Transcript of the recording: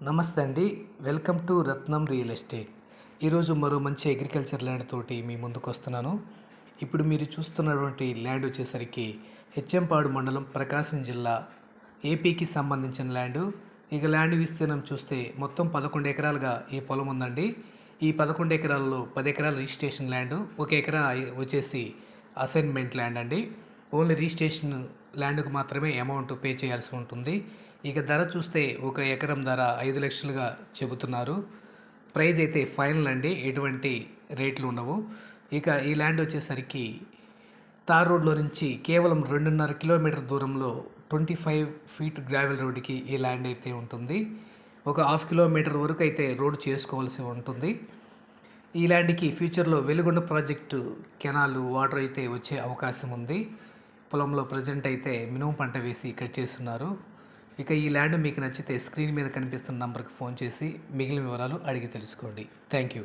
నమస్తే అండి. Welcome to Ratnam real estate. ఈరోజు మరో మంచి అగ్రికల్చర్ ల్యాండ్ తోటి మీ ముందుకు వస్తున్నాను. ఇప్పుడు మీరు చూస్తున్నటువంటి ల్యాండ్ వచ్చేసరికి హెచ్ఎంపాడు మండలం ప్రకాశం జిల్లా ఏపీకి సంబంధించిన ల్యాండ్. ఇక ల్యాండ్ విస్తీర్ణం చూస్తే మొత్తం పదకొండు ఎకరాలుగా ఈ పొలం ఉందండి. ఈ పదకొండు ఎకరాల్లో పది ఎకరాల రిజిస్ట్రేషన్ ల్యాండ్ ఒక ఎకరా వచ్చేసి అసైన్మెంట్ ల్యాండ్ అండి. ఓన్లీ రిజిస్ట్రేషన్ ల్యాండ్కు మాత్రమే అమౌంట్ పే చేయాల్సి ఉంటుంది. ఇక ధర చూస్తే ఒక ఎకరం ధర ఐదు లక్షలుగా చెబుతున్నారు. ప్రైజ్ అయితే ఫైనల్ అండి. ఎటువంటి రేట్లు ఉండవు. ఇక ఈ ల్యాండ్ వచ్చేసరికి తార్ రోడ్లో నుంచి కేవలం రెండున్నర కిలోమీటర్ దూరంలో ట్వంటీ ఫైవ్ ఫీట్ గ్రావెల్ రోడ్డుకి ఈ ల్యాండ్ అయితే ఉంటుంది. ఒక హాఫ్ కిలోమీటర్ వరకు అయితే రోడ్ చేసుకోవాల్సి ఉంటుంది. ఈ ల్యాండ్కి ఫ్యూచర్లో వెలుగొండ ప్రాజెక్టు కెనాలు వాటర్ అయితే వచ్చే అవకాశం ఉంది. పొలంలో ప్రజెంట్ అయితే మినుము పంట వేసి కట్ చేస్తున్నారు. ఇక ఈ ల్యాండ్ మీకు నచ్చితే స్క్రీన్ మీద కనిపిస్తున్న నంబర్కి ఫోన్ చేసి మిగిలిన వివరాలు అడిగి తెలుసుకోండి. Thank you